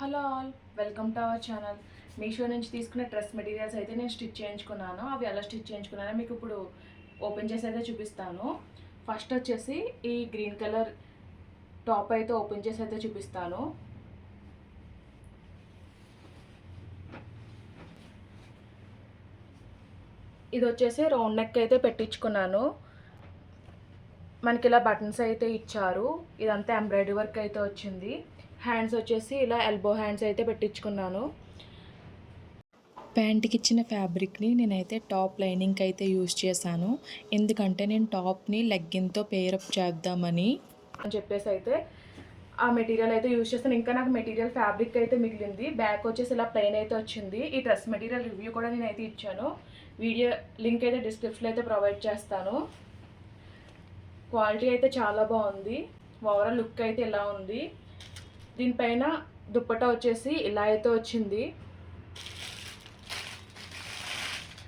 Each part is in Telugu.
Hello all welcome to our channel. Meesho నుంచి తీసుకున్న డ్రెస్ మెటీరియల్స్ అయితే నేను స్టిచ్ చేయించుకున్నాను. అవి ఎలా స్టిచ్ చేయించుకున్నానో మీకు ఇప్పుడు ఓపెన్ చేసి అయితే చూపిస్తాను. ఫస్ట్ వచ్చేసి ఈ గ్రీన్ కలర్ టాప్ అయితే ఓపెన్ చేసి అయితే చూపిస్తాను. ఇది వచ్చేసి రౌండ్ నెక్ అయితే పెట్టించుకున్నాను. మనకి ఇలా బటన్స్ అయితే ఇచ్చారు. ఇదంతా ఎంబ్రాయిడరీ వర్క్ అయితే వచ్చింది. హ్యాండ్స్ వచ్చేసి ఇలా ఎల్బో హ్యాండ్స్ అయితే పెట్టించుకున్నాను. ప్యాంట్కి ఇచ్చిన ఫ్యాబ్రిక్ని నేనైతే టాప్ లైనింగ్కి అయితే యూజ్ చేశాను. ఎందుకంటే నేను టాప్ని లెగ్గిన్తో పేరప్ చేద్దామని. అని చెప్పేసి అయితే ఆ మెటీరియల్ అయితే యూజ్ చేస్తాను ఇంకా నాకు మెటీరియల్ ఫ్యాబ్రిక్ అయితే మిగిలింది. బ్యాక్ వచ్చేసి ఇలా ప్లెయిన్ అయితే వచ్చింది. ఈ డ్రెస్ మెటీరియల్ రివ్యూ కూడా నేను అయితే ఇచ్చాను. వీడియో లింక్ అయితే డిస్క్రిప్షన్లో అయితే ప్రొవైడ్ చేస్తాను. క్వాలిటీ అయితే చాలా బాగుంది. ఓవరాల్ లుక్ అయితే ఇలా ఉంది? దీనిపైన దుప్పట వచ్చేసి ఇలా అయితే వచ్చింది.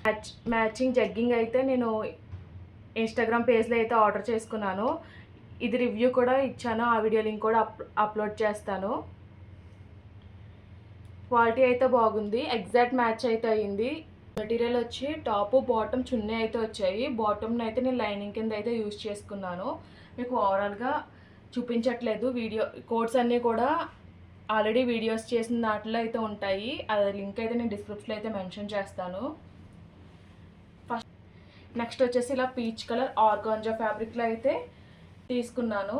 మ్యాచ్ మ్యాచింగ్ జగ్గింగ్ అయితే నేను ఇన్స్టాగ్రామ్ పేజ్లో అయితే ఆర్డర్ చేసుకున్నాను. ఇది రివ్యూ కూడా ఇచ్చాను ఆ వీడియో లింక్ కూడా అప్ అప్లోడ్ చేస్తాను. క్వాలిటీ అయితే బాగుంది ఎగ్జాక్ట్ మ్యాచ్ అయితే అయ్యింది మెటీరియల్ వచ్చి టాప్ బాటమ్ చున్నీ అయితే వచ్చాయి. బాటమ్ని అయితే నేను లైనింగ్ కింద అయితే యూజ్ చేసుకున్నాను. మీకు ఓవరాల్గా చూపించట్లేదు. వీడియో కోడ్స్ అన్నీ కూడా ఆల్రెడీ వీడియోస్ చేసిన దాంట్లో అయితే ఉంటాయి. అది లింక్ అయితే నేను డిస్క్రిప్షన్లో అయితే మెన్షన్ చేస్తాను. ఫస్ట్ నెక్స్ట్ వచ్చేసి ఇలా పీచ్ కలర్ ఆర్గాంజా ఫ్యాబ్రిక్లో అయితే తీసుకున్నాను.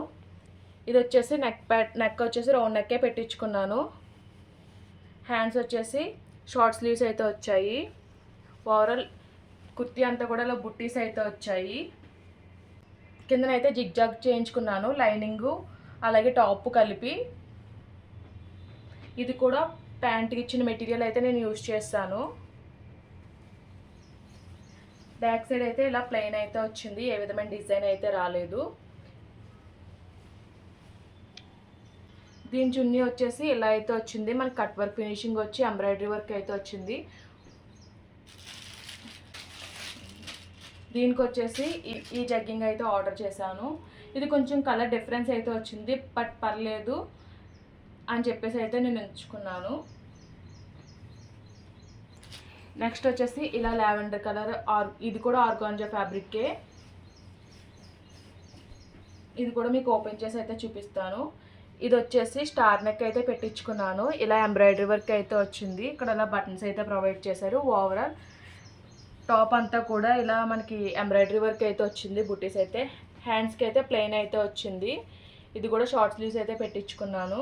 ఇది వచ్చేసి నెక్ ప్యాట్ నెక్ వచ్చేసి రౌండ్ నెక్కే పెట్టించుకున్నాను. హ్యాండ్స్ వచ్చేసి షార్ట్ స్లీవ్స్ అయితే వచ్చాయి. ఓవరాల్ కుర్తీ అంతా కూడా ఇలా బుట్టీస్ అయితే వచ్చాయి. కిందనైతే జిగ్ జాగ్ చేయించుకున్నాను లైనింగు అలాగే టాప్ కలిపి. ఇది కూడా ప్యాంట్కి ఇచ్చిన మెటీరియల్ అయితే నేను యూజ్ చేస్తాను. బ్యాక్ సైడ్ అయితే ఇలా ప్లెయిన్ అయితే వచ్చింది ఏ విధమైన డిజైన్ అయితే రాలేదు. దీని చున్నీ వచ్చేసి ఇలా అయితే వచ్చింది మనకి కట్ వర్క్ ఫినిషింగ్ వచ్చి ఎంబ్రాయిడరీ వర్క్ అయితే వచ్చింది. దీనికి వచ్చేసి ఈ- ఈ జగ్గింగ్ అయితే ఆర్డర్ చేశాను. ఇది కొంచెం కలర్ డిఫరెన్స్ అయితే వచ్చింది బట్ పర్లేదు అని చెప్పేసి అయితే నేను ఎంచుకున్నాను. నెక్స్ట్ వచ్చేసి ఇలా లావెండర్ కలర్ ఆర్ ఇది కూడా ఆర్గాంజా ఫ్యాబ్రిక్కే. ఇది కూడా మీకు ఓపెన్ చేసి అయితే చూపిస్తాను. ఇది వచ్చేసి స్టార్ నెక్ అయితే పెట్టించుకున్నాను. ఇలా ఎంబ్రాయిడరీ వర్క్ అయితే వచ్చింది. ఇక్కడ ఇలా బటన్స్ అయితే ప్రొవైడ్ చేశారు. ఓవరాల్ టాప్ అంతా కూడా ఇలా మనకి ఎంబ్రాయిడరీ వర్క్ అయితే వచ్చింది బుటీస్ అయితే. హ్యాండ్స్కి అయితే ప్లెయిన్ అయితే వచ్చింది. ఇది కూడా షార్ట్ స్లీవ్స్ అయితే పెట్టించుకున్నాను.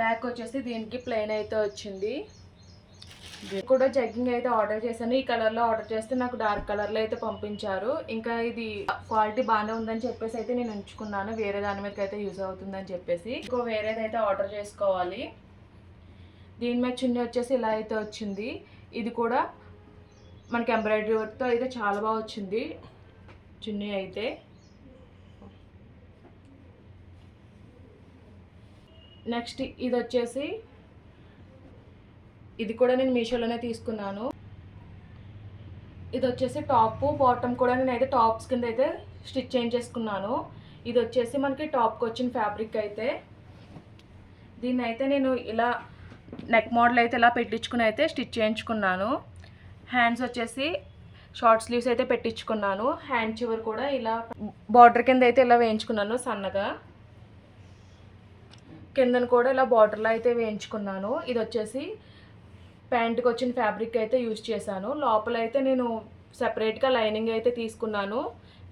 బ్యాక్ వచ్చేసి దీనికి ప్లెయిన్ అయితే వచ్చింది. కూడా జగ్గింగ్ అయితే ఆర్డర్ చేశాను. ఈ కలర్లో ఆర్డర్ చేస్తే నాకు డార్క్ కలర్లో అయితే పంపించారు. ఇంకా ఇది క్వాలిటీ బాగానే ఉందని చెప్పేసి అయితే నేను ఉంచుకున్నాను. వేరే దాని మీదకి అయితే యూజ్ అవుతుందని చెప్పేసి. ఇంకో వేరేదైతే ఆర్డర్ చేసుకోవాలి. దీని మీద చున్నీ వచ్చేసి ఇలా అయితే వచ్చింది. ఇది కూడా మనకి ఎంబ్రాయిడరీ వర్క్తో అయితే చాలా బాగా వచ్చింది. చున్నీ అయితే. నెక్స్ట్ ఇది వచ్చేసి ఇది కూడా నేను మీషోలోనే తీసుకున్నాను. ఇది వచ్చేసి టాప్ బాటమ్ కూడా నేను అయితే టాప్స్ కింద అయితే స్టిచ్ చేయించేసుకున్నాను ఇది వచ్చేసి మనకి టాప్కి వచ్చిన ఫ్యాబ్రిక్ అయితే. దీన్ని అయితే నేను ఇలా నెక్ మోడల్ అయితే ఇలా పెట్టించుకుని అయితే స్టిచ్ చేయించుకున్నాను. హ్యాండ్స్ వచ్చేసి షార్ట్ స్లీవ్స్ అయితే పెట్టించుకున్నాను. హ్యాండ్ చివర్ కూడా ఇలా బార్డర్ కింద అయితే ఇలా వేయించుకున్నాను సన్నగా. కిందన కూడా ఇలా బార్డర్లో అయితే వేయించుకున్నాను. ఇది వచ్చేసి ప్యాంట్కి వచ్చిన ఫ్యాబ్రిక్ అయితే యూజ్ చేశాను. లోపల అయితే నేను సెపరేట్గా లైనింగ్ అయితే తీసుకున్నాను.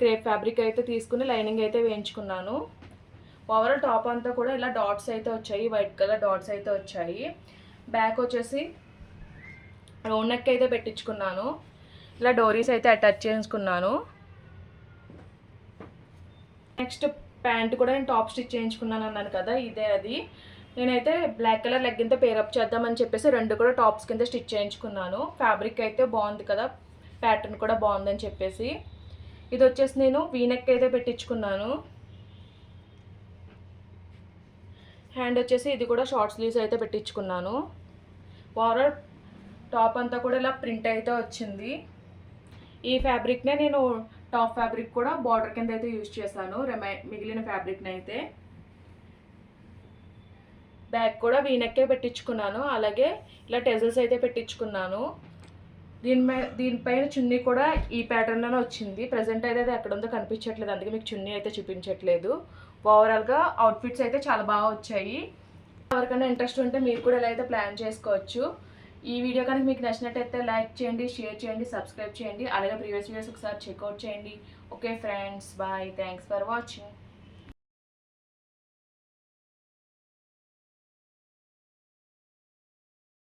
క్రేప్ ఫ్యాబ్రిక్ అయితే తీసుకుని లైనింగ్ అయితే వేయించుకున్నాను. ఓవరాల్ టాప్ అంతా కూడా ఇలా డాట్స్ అయితే వచ్చాయి. వైట్ కలర్ డాట్స్ అయితే వచ్చాయి. బ్యాక్ వచ్చేసి రౌండ్ నెక్ అయితే పెట్టించుకున్నాను. ఇలా డోరీస్ అయితే అటాచ్ చేసుకున్నాను నెక్స్ట్ ప్యాంట్ కూడా నేను టాప్ స్టిచ్ చేయించుకున్నాను అన్నాను కదా ఇదే అది. నేనైతే బ్లాక్ కలర్ లెగ్గిన్తో పేరప్ చేద్దామని చెప్పేసి రెండు కూడా టాప్స్ కింద స్టిచ్ చేయించుకున్నాను. ఫ్యాబ్రిక్ అయితే బాగుంది కదా ప్యాటర్న్ కూడా బాగుందని చెప్పేసి. ఇది వచ్చేసి నేను వీనెక్ అయితే పెట్టించుకున్నాను. హ్యాండ్ వచ్చేసి ఇది కూడా షార్ట్ స్లీవ్స్ అయితే పెట్టించుకున్నాను. ఓవరాల్ టాప్ అంతా కూడా ఇలా ప్రింట్ అయితే వచ్చింది. ఈ ఫ్యాబ్రిక్నే నేను టాప్ ఫ్యాబ్రిక్ కూడా బార్డర్ కింద అయితే యూజ్ చేశాను. రెమై మిగిలిన ఫ్యాబ్రిక్ని అయితే. బ్యాక్ కూడా వీనెక్కే పెట్టించుకున్నాను. అలాగే ఇలా టెజల్స్ అయితే పెట్టించుకున్నాను. దీని మీద దీనిపైన చున్నీ కూడా ఈ ప్యాటర్న్లోనే వచ్చింది. ప్రజెంట్ అయితే అది ఎక్కడ ఉందో కనిపించట్లేదు. అందుకే మీకు చున్నీ అయితే చూపించట్లేదు. ఓవరాల్గా అవుట్ఫిట్స్ అయితే చాలా బాగా వచ్చాయి. ఎవరికైనా ఇంట్రెస్ట్ ఉంటే మీరు కూడా ఎలా అయితే ప్లాన్ చేసుకోవచ్చు. ఈ వీడియో కనుక మీకు నచ్చినట్టయితే లైక్ చేయండి షేర్ చేయండి సబ్స్క్రైబ్ చేయండి. అలాగే ప్రీవియస్ వీడియోస్ ఒకసారి చెక్అవుట్ చేయండి. Okay friends bye. Thanks for watching.